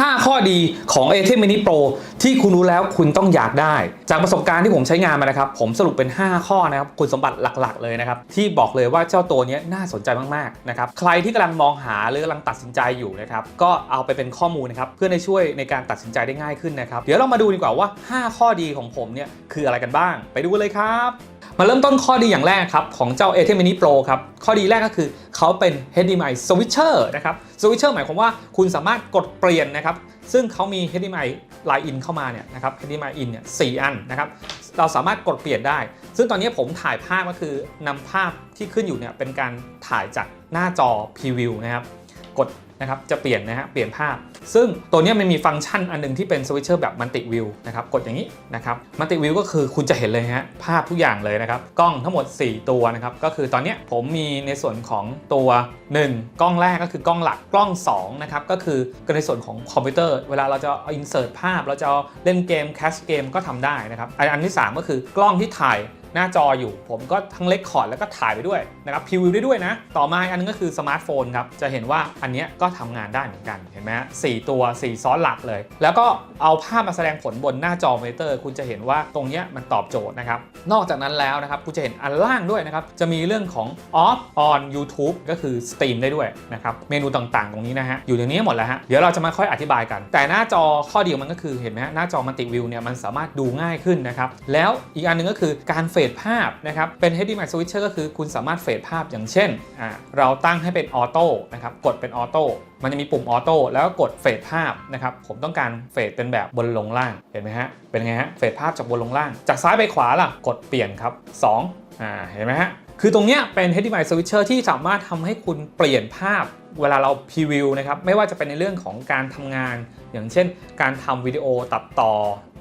5 ข้อดีของ a t e m Mini Pro ที่คุณรู้แล้วคุณต้องอยากได้ จากประสบการณ์ที่ผมใช้งานมานะครับ ผมสรุปเป็น 5 ข้อนะครับ คุณสมบัติหลักๆ เลยนะครับ ที่บอกเลยว่าเจ้าตัวนี้น่าสนใจมากๆนะครับ ใครที่กำลังมองหาหรือกำลังตัดสินใจอยู่นะครับ ก็เอาไปเป็นข้อมูลนะครับ เพื่อให้ช่วยในการตัดสินใจได้ง่ายขึ้นนะครับ เดี๋ยวเรามาดูดีกว่าว่า 5 ข้อดีของผมเนี่ยคืออะไรกันบ้าง ไปดูกันเลยครับ มาเริ่มต้นข้อดีอย่างแรกครับ ของเจ้า a t e m Mini Pro ครับ ข้อดีแรกก็คือเขาเป็น HDMI Switcher นะครับ Switcher หมายความว่าคุณสามารถกดเปลี่ยนนะครับ ซึ่งเขามี HDMI Line In เข้ามาเนี่ยนะครับ HDMI In เนี่ยสอันนะครับ เราสามารถกดเปลี่ยนได้ ซึ่งตอนนี้ผมถ่ายภาพก็คือนำภาพที่ขึ้นอยู่เนี่ยเป็นการถ่ายจากหน้าจอ Preview นะครับ กด นะครับจะเปลี่ยนนะฮะเปลี่ยนภาพ ซึ่งตัวนี้มันมีฟังก์ชันอันหนึงที่เป็นสวิตเชอร์แบบมัลติวิวนะครับกดอย่างนี้นะครับมัลติวิวก็คือคุณจะเห็นเลยฮะภาพทุกอย่างเลยนะครับกล้องทั้งหมด 4 ตัวนะครับก็คือตอนนี้ผมมีในส่วนของตัว 1 กล้องแรกก็คือกล้องหลักกล้อง2นะครับก็คือในส่วนของคอมพิวเตอร์เวลาเราจะอินเสิร์ตภาพ เราจะเล่นเกมแคชเกมก็ทำได้นะครับอันอันที่ 3 ก็คือกล้องที่ถ่าย หน้าจออยู่ ผมก็ทั้งเล็กคอร์ดแล้วก็ถ่ายไปด้วยนะครับพรีวิวได้ด้วยนะ ต่อมาอันนึงก็คือสมาร์ทโฟนครับ จะเห็นว่าอันนี้ก็ทำงานได้เหมือนกัน เห็นไหมฮะสตัว 4 ซ้อนหลักเลย แล้วก็เอาภาพมาแสดงผลบนหน้าจอมอนิเตอร์ คุณจะเห็นว่าตรงนี้มันตอบโจทย์นะครับ นอกจากนั้นแล้วนะครับคุณจะเห็นอันล่างด้วยนะครับ จะมีเรื่องของ off on YouTube ก็คือสตรีมได้ด้วยนะครับ เมนูต่างๆ ตรงนี้นะฮะ อยู่ในนี้หมดแล้วฮะ เดี๋ยวเราจะมาค่อยอธิบายกัน แต่หน้าจอข้อดีของมันก็คือเห็นไหมฮะ หน้าจอมัลติวิวเนี่ยมันสามารถดูง่ายขึ้นนะครับ แล้วอีกอันนึงก็คือการเฟฟดภาพนะครับเป็น HDMI switcher ก็คือคุณสามารถเฟดภาพอย่างเช่นเราตั้งให้เป็นออโต้นะครับกดเป็นออโต้มันจะมีปุ่มออโต้แล้วก็กดเฟดภาพนะครับผมต้องการเฟดเป็นแบบบนลงล่างเห็นไหมฮะเป็นไงฮะเฟดภาพจากบนลงล่าง จากซ้ายไปขวาล่ะกดเปลี่ยนครับ 2 อ่าเห็นไหมฮะ คือตรงเนี้ยเป็น HDMI switcher ที่สามารถทำให้คุณเปลี่ยนภาพเวลาเราพรีวิวนะครับ ไม่ว่าจะเป็นในเรื่องของการทำงาน อย่างเช่น การทำวิดีโอตัดต่อ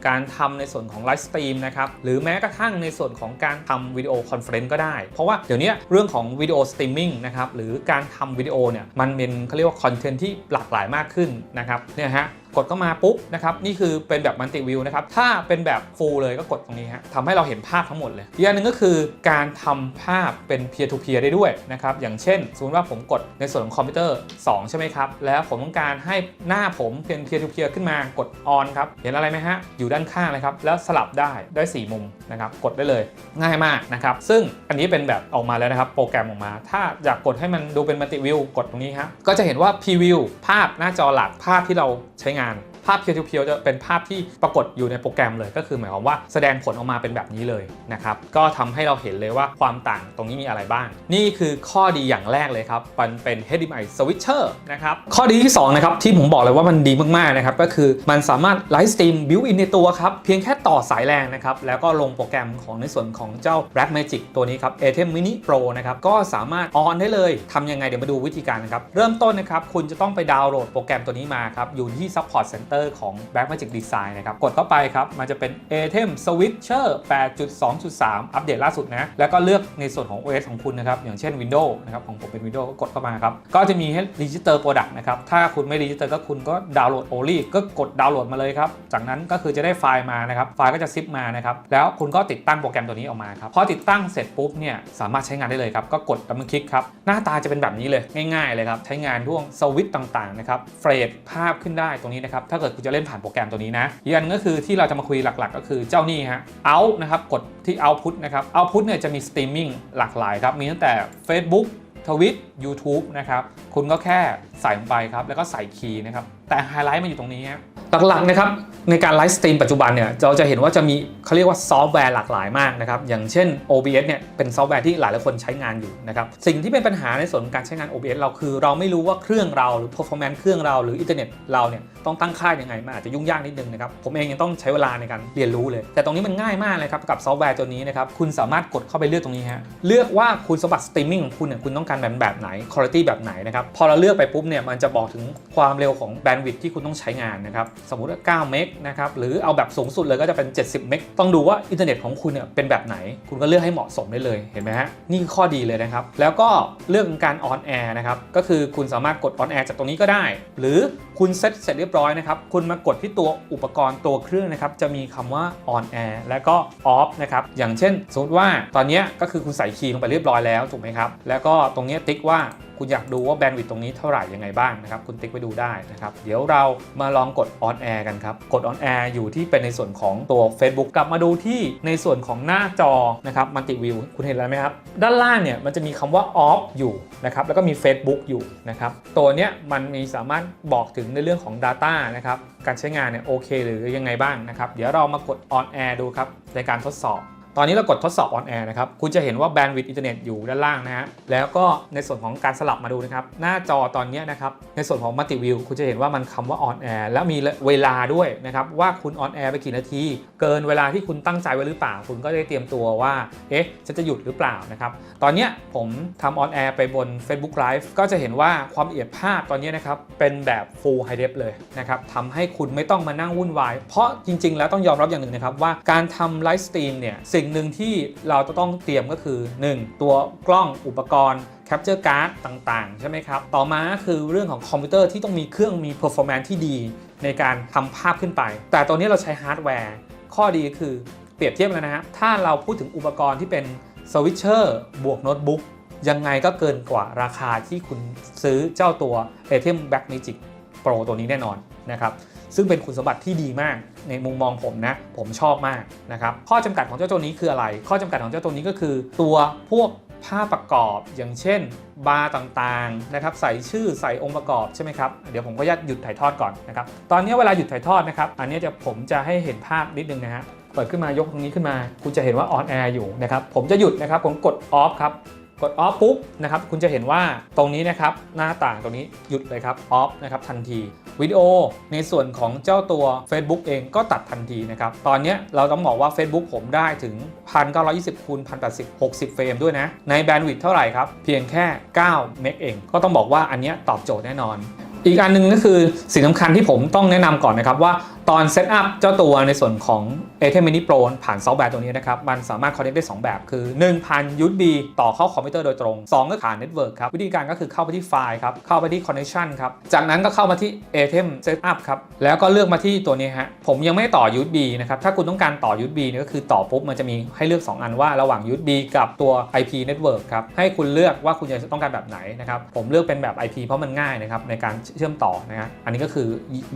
การทำในส่วนของไลฟ์สตรีมนะครับ หรือแม้กระทั่งในส่วนของการทำวิดีโอคอนเฟรนซ์ก็ได้ เพราะว่าเดี๋ยวนี้เรื่องของวิดีโอสตรีมมิ่งนะครับ หรือการทำวิดีโอเนี่ย มันเป็นเขาเรียกว่าคอนเทนต์ที่หลากหลายมากขึ้นนะครับ เนี่ยฮะ กดเข้ามาปุ๊บนะครับนี่คือเป็นแบบมัลติวิวนะครับถ้าเป็นแบบฟูลเลยก็กดตรงนี้ฮะทำให้เราเห็นภาพทั้งหมดเลย อีกอันหนึ่งก็คือการทำภาพเป็น peer to peer ได้ด้วยนะครับอย่างเช่นสมมติว่าผมกดในส่วนของคอมพิวเตอร์ 2 ใช่ไหมครับ แล้วผมต้องการให้หน้าผมเป็น peer to peer ขึ้นมากด on ครับเห็นอะไรไหมฮะอยู่ด้านข้างเลยครับแล้วสลับได้ได้ 4 มุมนะครับกดได้เลยง่ายมากนะครับซึ่งอันนี้เป็นแบบออกมาแล้วนะครับโปรแกรมออกมา ถ้าอยากกดให้มันดูเป็นมัลติวิวกดตรงนี้ครับก็จะเห็นว่า preview ภาพหน้าจอหลักภาพที่เราใช้งาน demikian. ภาพเพียวๆจะเป็นภาพที่ปรากฏอยู่ในโปรแกรมเลย ก็คือหมายความว่าแสดงผลออกมาเป็นแบบนี้เลยนะครับก็ทำให้เราเห็นเลยว่าความต่างตรงนี้มีอะไรบ้าง นี่คือข้อดีอย่างแรกเลยครับมันเป็น HDMI switcher นะครับข้อดีที่2นะครับที่ผมบอกเลยว่ามันดีมากๆนะครับก็คือมันสามารถไลฟ์สตรีมบิวอินในตัวครับเพียงแค่ต่อสายแรงนะครับแล้วก็ลงโปรแกรมของในส่วนของเจ้า Blackmagic ตัวนี้ครับ ATEM Mini Pro นะครับก็สามารถออนได้เลยทำยังไงเดี๋ยวมาดูวิธีการนะครับเริ่มต้นนะครับคุณจะต้องไปดาวน์โหลดโปรแกรมตัวนี้มาครับอยู่ที่ Support Center ของ Blackmagic Design นะครับ กดเข้าไปครับ มันจะเป็น ATEM Switcher 8.2.3 อัปเดตล่าสุดนะ แล้วก็เลือกในส่วนของ OS ของคุณนะครับ อย่างเช่น Windows นะครับ ของผมเป็น Windows ก็กดเข้ามาครับ ก็จะมีให้ Register Product นะครับ ถ้าคุณไม่ Register ก็คุณก็ดาวน์โหลด Only ก็กดดาวน์โหลดมาเลยครับ จากนั้นก็คือจะได้ไฟล์มานะครับ ไฟล์ก็จะซิปมานะครับ แล้วคุณก็ติดตั้งโปรแกรมตัวนี้ออกมาครับ พอติดตั้งเสร็จปุ๊บเนี่ย สามารถใช้งานได้เลยครับ ก็กดดับเบิลคลิกครับ หน้าตาจะเป็นแบบนี้เลย ง่าย ๆ เลยครับ ใช้งานร่วงสวิตช์ต่างๆนะครับ เฟรดภาพขึ้นได้ตรงนี้นะครับถ้าเกิดคุณจะเล่นผ่านโปรแกรมตัวนี้นะอีกอันก็คือที่เราจะมาคุยหลักๆ ก็คือเจ้านี่ฮะ out นะครับกดที่ output นะครับ output เนี่ยจะมีสตรีมมิ่งหลากหลายครับมีตั้งแต่ Facebook ทวิต YouTube นะครับคุณก็แค่ใส่ลงไปครับ แล้วก็ใส่คีย์นะครับ แต่ไฮไลท์มันอยู่ตรงนี้ฮะหลักๆนะครับในการไลฟ์สตรีมปัจจุบันเนี่ยเราจะเห็นว่าจะมีเขาเรียกว่าซอฟต์แวร์หลากหลายมากนะครับ อย่างเช่น OBS เนี่ยเป็นซอฟต์แวร์ที่หลายหลายคนใช้งานอยู่นะครับ สิ่งที่เป็นปัญหาในส่วนของการใช้งาน OBS เราคือเราไม่รู้ว่าเครื่องเราหรือ performance เครื่องเราหรืออินเทอร์เน็ตเราเนี่ยต้องตั้งค่ายังไงมันอาจจะยุ่งยากนิดนึงนะครับ ผมเองยังต้องใช้เวลาในการเรียนรู้เลย แต่ตรงนี้มันง่ายมากเลยครับกับซอฟต์แวร์ตัวนี้นะครับคุณสามารถกดเข้าไปเลือกตรงนี้ฮะเลือกว่าคุณสมบัติสตรีมมิ่งของคุณเนี่ยคุณต้องการแบบแบบไหนคุณภาพแบบไหนนะครับพอเราเลือกไปปุ๊บเนี่ยมันจะบอกถึงความเร็วของแบนด์วิดท์ที่คุณต้องใช้งานนะครับสมมุติว่า9เมกนะครับหรือเอาแบบสูงสุดเลยก็จะเป็น 70 เมกต้องดูว่าอินเทอร์เน็ตของคุณเนี่ยเป็นแบบไหน คุณก็เลือกให้เหมาะสมได้เลยเห็นไหมฮะนี่คือข้อดีเลยนะครับแล้วก็เรื่องการออนแอร์นะครับก็คือคุณสามารถกดออนแอร์จากตรงนี้ก็ได้ หรือ คุณเซตเสร็จเรียบร้อยนะครับ คุณมากดที่ตัวอุปกรณ์ตัวเครื่องนะครับ จะมีคำว่า on air แล้วก็ off นะครับ อย่างเช่น สมมติว่าตอนนี้ก็คือคุณใส่คีย์ลงไปเรียบร้อยแล้วถูกไหมครับ แล้วก็ตรงนี้ติ๊กว่าคุณอยากดูว่าแบนด์วิดต์ตรงนี้เท่าไหร่ยังไงบ้างนะครับ คุณติ๊กไปดูได้นะครับ เดี๋ยวเรามาลองกด on air กันครับ กด on air อยู่ที่เป็นในส่วนของตัว Facebook กลับมาดูที่ในส่วนของหน้าจอนะครับมัลติวิวคุณเห็นแล้วไหมครับ ด้านล่างเนี่ยมันจะมีคำว่า off อยู่นะครับแล้วก็มี Facebook อยู่นะครับตัวเนี้ยมันมีสามารถบอกถึงในเรื่องของ Data นะครับ การใช้งานเนี่ยโอเคหรือยังไงบ้างนะครับ เดี๋ยวเรามากด on air ดูครับในการทดสอบ ตอนนี้เรากดทดสอบ on air นะครับ คุณจะเห็นว่าแบนด์วิดต์อินเทอร์เน็ตอยู่ด้านล่างนะฮะ แล้วก็ในส่วนของการสลับมาดูนะครับ หน้าจอตอนนี้นะครับ ในส่วนของมัลติวิวคุณจะเห็นว่ามันคำว่า on air แล้วมีเวลาด้วยนะครับ ว่าคุณ on air ไปกี่นาที เกินเวลาที่คุณตั้งใจไว้หรือเปล่า คุณก็ได้เตรียมตัวว่า เอ๊ะฉันจะหยุดหรือเปล่านะครับ ตอนนี้ผมทำ on air ไปบน Facebook Live ก็จะเห็นว่าความละเอียดภาพตอนนี้นะครับเป็นแบบ full high def เลยนะครับทำให้คุณไม่ต้องมานั่งวุ่นวาย เพราะจริง ๆ แล้วต้องยอมรับอย่างหนึ่งนะครับว่าการทำไลฟ์สตรีมเนี่ยสิ่งหนึ่งที่เราจะต้องเตรียมก็คือ 1. ตัวกล้องอุปกรณ์ capture card ต่างๆ ใช่ไหมครับ ต่อมาคือเรื่องของคอมพิวเตอร์ที่ต้องมีเครื่องมี performance ที่ดี ในการทำภาพขึ้นไป แต่ตอนนี้เราใช้ฮาร์ดแวร์ ข้อดีคือเปรียบเทียบกันนะฮะ ถ้าเราพูดถึงอุปกรณ์ที่เป็นสวิตเชอร์บวกโน้ตบุ๊กยังไงก็เกินกว่าราคาที่คุณซื้อเจ้าตัว a t e m Black Magic Pro ตัวนี้แน่นอนนะครับ ซึ่งเป็นคุณสมบัติที่ดีมากในมุมมองผมนะ ผมชอบมากนะครับ ข้อจำกัดของเจ้าตัวนี้คืออะไร ข้อจำกัดของเจ้าตัวนี้ก็คือ ตัวพวกภาพประกอบอย่างเช่น บาร์ต่างๆนะครับใส่ชื่อใส่องค์ประกอบใช่ไหมครับ เดี๋ยวผมก็ยัดหยุดถ่ายทอดก่อนนะครับ ตอนนี้เวลาหยุดถ่ายทอดนะครับ อันนี้จะผมจะให้เห็นภาพนิดนึงนะฮะเปิดขึ้นมายกตรงนี้ขึ้นมา คุณจะเห็นว่าออนแอร์อยู่นะครับผมจะหยุดนะครับผมกดออฟครับกดออฟปุ๊บนะครับคุณจะเห็นว่าตรงนี้นะครับหน้าต่างตรงนี้หยุดเลยครับออฟนะครับทันที วิดีโอในส่วนของเจ้าตัว Facebook เองก็ตัดทันทีนะครับ ตอนนี้เราต้องบอกว่า Facebook ผมได้ถึง 1920คูณ1080 60 เฟรมด้วยนะ ในแบนด์วิดต์เท่าไหร่ครับ เพียงแค่ 9 เมกเอง ก็ต้องบอกว่าอันนี้ตอบโจทย์แน่นอน อีกอันหนึงก็คือสิ่งสำคัญที่ผมต้องแนะนำก่อนนะครับว่า ตอนเซตอัพเจ้าตัวในส่วนของ a t e m Mini Pro ผ่านซอฟต์แวร์ตัวนี้นะครับ มันสามารถ connect ได้ 2 แบบ คือ 1 ผ่าน USB ต่อเข้าคอมพิวเตอร์โดยตรง 2 ก็ผ่านเน็ตเวิร์กครับ วิธีการก็คือเข้าไปที่ไฟล์ครับ เข้าไปที่ connection ครับ จากนั้นก็เข้ามาที่ a t e m Setup ครับ แล้วก็เลือกมาที่ตัวนี้ฮะ ผมยังไม่ต่อ USB นะครับ ถ้าคุณต้องการต่อ USB เนี่ยก็คือต่อปุ๊บมันจะมีให้เลือก 2 อันว่าระหว่าง USB กับตัว IP Network ครับ ให้คุณเลือกว่าคุณจะต้องการแบบไหนนะครับ ผมเลือกเป็นแบบ IP เพราะมันง่ายนะครับในการเชื่อมต่อนะฮะอันนี้ก็คือ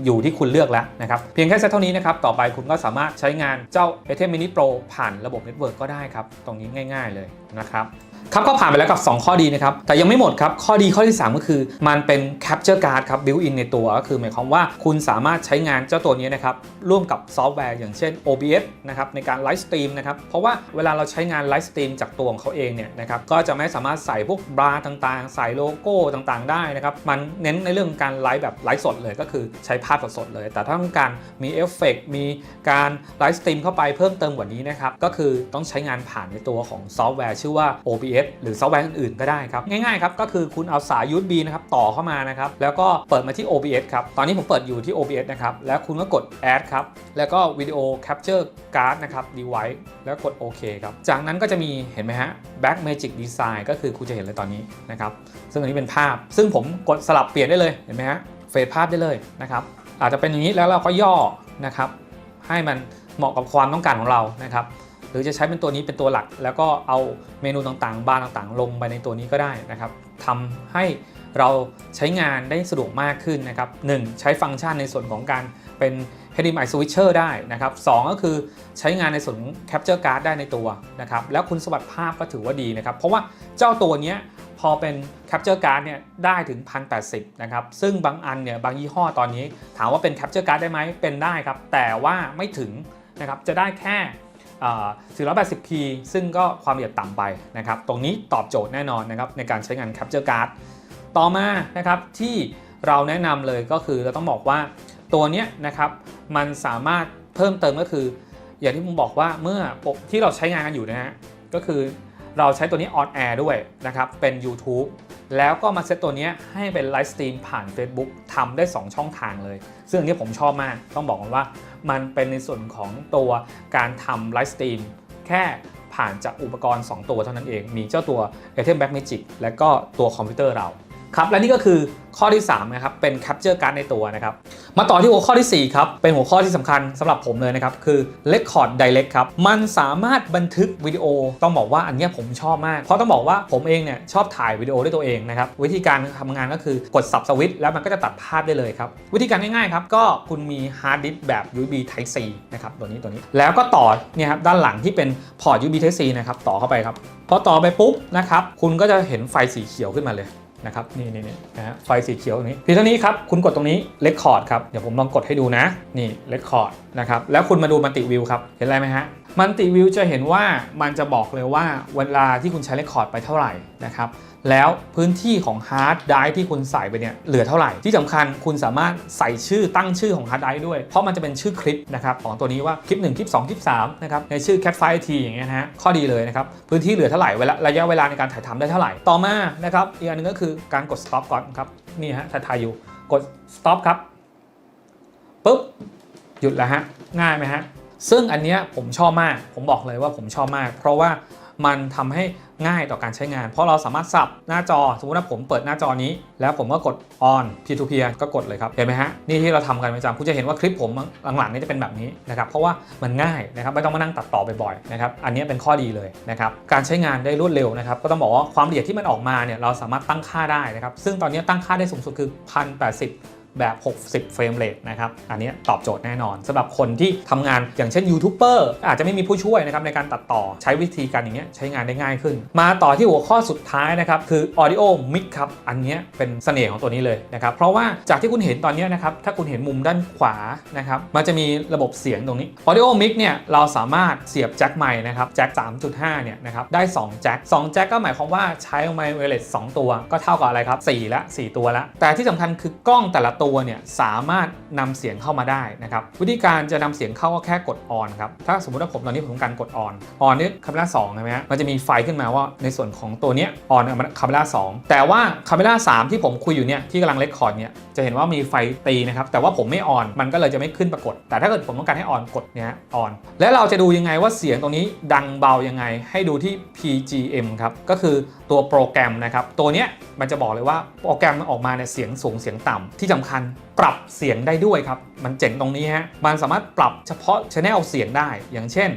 อยู่ที่คุณเลือกแล้วนะครับเพียงแค่เซตเท่านี้นะครับ ต่อไปคุณก็สามารถใช้งานเจ้า a t e m Mini Pro ผ่านระบบเน็ตเวิร์กก็ได้ครับ ตรงนี้ง่าย ๆเลยนะครับ ครับก็ผ่านไปแล้วกับ 2 ข้อดีนะครับ แต่ยังไม่หมดครับ ข้อดีข้อที่ 3 ก็คือ มันเป็น Capture Card ครับ built in ในตัว ก็คือหมายความว่าคุณสามารถใช้งานเจ้าตัวนี้นะครับ ร่วมกับซอฟต์แวร์อย่างเช่น OBS นะครับ ในการไลฟ์สตรีมนะครับ เพราะว่าเวลาเราใช้งานไลฟ์สตรีมจากตัวของเขาเองเนี่ยนะครับ ก็จะไม่สามารถใส่พวกบราต่างๆ ใส่โลโก้ต่างๆ ได้นะครับ มันเน้นในเรื่องการไลฟ์แบบไลฟ์สดเลยก็คือใช้ภาพสดๆเลย แต่ถ้าต้องการมีเอฟเฟกมีการไลฟ์สตรีมเข้าไปเพิ่มเติมกว่านี้นะครับก็คือต้องใช้งานผ่านในตัวของซอฟต์แวร์ชื่อว่า OBS หรือซอฟต์แวร์อื่นๆก็ได้ครับ ง่ายๆครับ ก็คือคุณเอาสาย USB นะครับต่อเข้ามานะครับ แล้วก็เปิดมาที่ OBS ครับ ตอนนี้ผมเปิดอยู่ที่ OBS นะครับ แล้วคุณก็กด add ครับ แล้วก็วิดีโอ capture card นะครับ device แล้วกดโอเคครับ จากนั้นก็จะมีเห็นไหมฮะ back magic design ก็คือคุณจะเห็นเลยตอนนี้นะครับ ซึ่งอันนี้เป็นภาพ ซึ่งผมกดสลับเปลี่ยนได้เลยเห็นไหมฮะเฟดภาพได้เลยนะครับอาจจะเป็นอย่างนี้แล้วเราก็ย่อนะครับให้มันเหมาะกับความต้องการของเรานะครับ หรือจะใช้เป็นตัวนี้เป็นตัวหลัก แล้วก็เอาเมนูต่างๆ บาร์ต่างๆ ลงไปในตัวนี้ก็ได้นะครับทำให้เราใช้งานได้สะดวกมากขึ้นนะครับ 1. ใช้ฟังก์ชันในส่วนของการเป็น HDMI switcher ได้นะครับสก็คือใช้งานในส่วน capture card ได้ในตัวนะครับ แล้วคุณสมบัติภาพก็ถือว่าดีนะครับ เพราะว่าเจ้าตัวนี้พอเป็น capture card เนี่ยได้ถึง 1080 นะครับ ซึ่งบางอันเนี่ยบางยี่ห้อตอนนี้ ถามว่าเป็น capture card ได้ไหมเป็นได้ครับ แต่ว่าไม่ถึงนะครับจะได้แค่ 480p ซึ่งก็ความละเอียดต่ำไปนะครับ ตรงนี้ตอบโจทย์แน่นอนนะครับในการใช้งาน Capture Card ต่อมานะครับที่เราแนะนำเลยก็คือเราต้องบอกว่าตัวนี้นะครับมันสามารถเพิ่มเติมก็คือ อย่างที่ผมบอกว่าเมื่อที่เราใช้งานกันอยู่นะฮะก็คือ เราใช้ตัวนี้ออนแอร์ด้วยนะครับ เป็น YouTube แล้วก็มาเซตตัวนี้ให้เป็นไลฟ์สตรีมผ่าน Facebook ทำได้ 2 ช่องทางเลย ซึ่งอันนี้ผมชอบมาก ต้องบอกกันว่ามันเป็นในส่วนของตัวการทำไลฟ์สตรีมแค่ผ่านจากอุปกรณ์ 2 ตัวเท่านั้นเอง มีเจ้าตัว a t e m Back Magic และก็ตัวคอมพิวเตอร์เรา ครับและนี่ก็คือข้อที่3นะครับเป็น Capture Card ในตัวนะครับมาต่อที่หัวข้อทีสี่4 ครับ เป็นหัวข้อที่สำคัญสำหรับผมเลยนะครับ คือ Record Direct ครับ มันสามารถบันทึกวิดีโอต้องบอกว่าอันนี้ผมชอบมาก เพราะต้องบอกว่าผมเองเนี่ยชอบถ่ายวิดีโอด้วยตัวเองนะครับ วิธีการทำงานก็คือกดสับสวิตช์แล้วมันก็จะตัดภาพได้เลยครับ วิธีการง่ายๆครับ ก็คุณมีฮาร์ดดิสก์แบบ USB Type C นะครับตัวนี้ตัวนี้แล้วก็ต่อเนี่ยครับด้านหลังที่เป็นพอร์ต USB Type C นะครับต่อเข้าไปครับพอต่อไปปุ๊บนะครับคุณก็จะเห็นไฟสีเขียวขึ้นมาเลย นะครับนี่นี่นี่นะฮะไฟสีเขียวตรงนี้เพียงเท่านี้ครับคุณกดตรงนี้ Record ครับเดี๋ยวผมลองกดให้ดูนะนี่ Record นะครับแล้วคุณมาดูมัลติวิวครับเห็นอะไรไหมฮะ มันติวิวจะเห็นว่ามันจะบอกเลยว่าเวลาที่คุณใช้ Record ไปเท่าไหร่นะครับแล้วพื้นที่ของฮาร์ดไดรฟ์ที่คุณใส่ไปเนี่ยเหลือเท่าไหร่ ที่สำคัญคุณสามารถใส่ชื่อตั้งชื่อของฮาร์ดไดรฟ์ด้วย เพราะมันจะเป็นชื่อคลิปนะครับของตัวนี้ว่าคลิป 1 คลิป 2 คลิป 3 นะครับ ในชื่อ cat file t อย่างเงี้ยนะฮะข้อดีเลยนะครับ พื้นที่เหลือเท่าไหร่เวลาระยะเวลาในการถ่ายทำได้เท่าไหร่ ต่อมานะครับอีกอันหนึงก็คือการกด stop ก่อนครับนี่ฮะถ่ายๆอยู่กด stop ครับปุ๊บหยุดแล้วฮะง่ายไหมฮะ ซึ่งอันเนี้ยผมชอบมาก ผมบอกเลยว่าผมชอบมาก เพราะว่ามันทำให้ง่ายต่อการใช้งาน เพราะเราสามารถสับหน้าจอ สมมติว่าผมเปิดหน้าจอนี้ แล้วผมก็กด on peer to peer ก็กดเลยครับ เห็นไหมฮะ นี่ที่เราทำกันประจำคุณจะเห็นว่าคลิปผมหลังๆนี่จะเป็นแบบนี้นะครับ เพราะว่ามันง่ายนะครับ ไม่ต้องมานั่งตัดต่อบ่อยๆนะครับ อันนี้เป็นข้อดีเลยนะครับ การใช้งานได้รวดเร็วนะครับ ก็ต้องบอกว่าความละเอียดที่มันออกมาเนี่ยเราสามารถตั้งค่าได้นะครับ ซึ่งตอนนี้ตั้งค่าได้สูงสุดคือ1080 แบบ 60 เฟรมเรทนะครับ อันนี้ตอบโจทย์แน่นอนสำหรับคนที่ทำงานอย่างเช่นยูทูบเบอร์อาจจะไม่มีผู้ช่วยนะครับในการตัดต่อใช้วิธีการอย่างเงี้ยใช้งานได้ง่ายขึ้น มาต่อที่หัวข้อสุดท้ายนะครับ คือ Audio Mix ครับ อันนี้เป็นเสน่ห์ของตัวนี้เลยนะครับ เพราะว่าจากที่คุณเห็นตอนนี้นะครับ ถ้าคุณเห็นมุมด้านขวานะครับ มันจะมีระบบเสียงตรงนี้ Audio Mix เนี่ยเราสามารถเสียบแจ็คไมค์นะครับแจ็ค3.5เนี่ยนะครับได้2แจ็ค2แจ็คก็หมายความว่าใช้ไมค์เวเลส2ตัว ก็เท่ากับอะไรครับ4ละ4ตัวละแต่ที่สำคัญคือกล้องแต่ละตัวเนี่ยสามารถนำเสียงเข้ามาได้นะครับวิธีการจะนำเสียงเข้าก็แค่กด on ครับถ้าสมมติว่าผมตอนนี้ผมต้องการกด on on นี่คาเมล่า2ใช่ไหมฮะมันจะมีไฟขึ้นมาว่าในส่วนของตัวเนี้ย on คาเมล่า2แต่ว่าคาเมล่า3ที่ผมคุยอยู่เนี่ยที่กำลังเลคคอร์ดเนี่ยจะเห็นว่ามีไฟตีนะครับแต่ว่าผมไม่ on มันก็เลยจะไม่ขึ้นปรากฏ แต่ถ้าเกิดผมต้องการให้ on กดเนี่ย on และเราจะดูยังไงว่าเสียงตรงนี้ดังเบายังไงให้ดูที่ PGM ครับก็คือตัวโปรแกรมนะครับตัวเนี้ยมันจะบอกเลยว่าโปรแกรมมันออกมาเนี่ยเสียงสูงเสียงต่ำที่สำคัญปรับเสียงได้ด้วยครับ มันเจ๋งตรงนี้ฮะ มันสามารถปรับเฉพาะชแนลเสียงได้ อย่างเช่น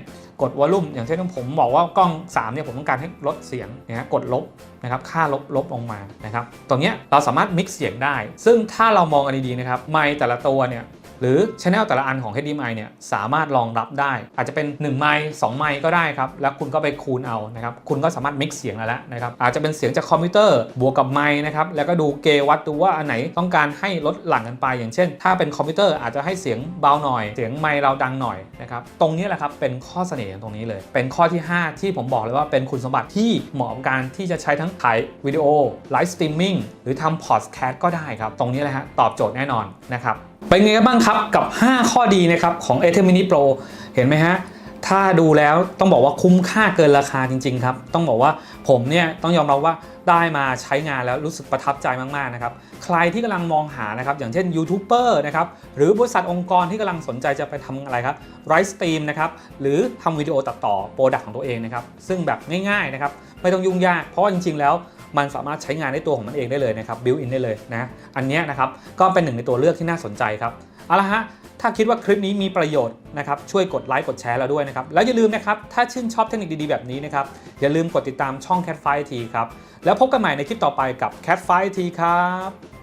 กดวอลลุ่ม อย่างเช่นผมบอกว่ากล้อง3เนี่ยผมต้องการให้ลดเสียงนะฮะกดลบนะครับ ค่าลบลบลงมานะครับ ตรงเนี้ยเราสามารถมิกซ์เสียงได้ ซึ่งถ้าเรามองกันดีๆนะครับ ไมค์แต่ละตัวเนี่ย หรือช anel แต่ละอันของ HDMI เนี่ยสามารถรองรับได้ อาจจะเป็น 1 ไมค์2ไมค์ก็ได้ครับ แล้วคุณก็ไปคูณเอานะครับคุณก็สามารถมิกซ์เสียงแล้วนะครับอาจจะเป็นเสียงจากคอมพิวเตอร์บวกกับไมค์นะครับแล้วก็ดูเกวัดดูว่าอันไหนต้องการให้ลดหลั่งกันไป อย่างเช่น ถ้าเป็นคอมพิวเตอร์อาจจะให้เสียงเบาหน่อย เสียงไมค์เราดังหน่อยนะครับตรงนี้แหละครับเป็นข้อเสน่ห์ของตรงนี้เลย เป็นข้อที่ 5 ที่ผมบอกเลยว่าเป็นคุณสมบัติที่เหมาะกับการที่จะใช้ทั้งถ่ายวิดีโอไลฟ์สตรีมมิ่งหรือทำพอดแคสต์ก็ได้ครับตรงนี้แหละฮะตอบโจทย์แน่นอนนะครับ เป็นไงกันบ้างครับกับ 5 ข้อดีนะครับของ a อ Mini Pro เห็นไหมฮะ ถ้าดูแล้วต้องบอกว่าคุ้มค่าเกินราคาจริง ๆ ครับ ต้องบอกว่าผมเนี่ยต้องยอมรับว่าได้มาใช้งานแล้วรู้สึกประทับใจมาก ๆ นะครับ ใครที่กำลังมองหานะครับ อย่างเช่นยูทูบเบอร์นะครับ หรือบริษัทองค์กรที่กำลังสนใจจะไปทำอะไรครับไรสตรีมนะครับ หรือทำวิดีโอตัดต่อโปรดักต์ของตัวเองนะครับ ซึ่งแบบง่าย ๆ นะครับ ไม่ต้องยุ่งยาก เพราะว่าจริง ๆ แล้ว มันสามารถใช้งานในตัวของมันเองได้เลยนะครับบิวอินได้เลยนะอันนี้นะครับก็เป็นหนึ่งในตัวเลือกที่น่าสนใจครับเอาละฮะถ้าคิดว่าคลิปนี้มีประโยชน์นะครับช่วยกดไลค์กดแชร์เราด้วยนะครับแล้วอย่าลืมนะครับถ้าชื่นชอบเทคนิคดีๆแบบนี้นะครับอย่าลืมกดติดตามช่อง Cat 5 T ครับแล้วพบกันใหม่ในคลิปต่อไปกับ Cat 5 T ครับ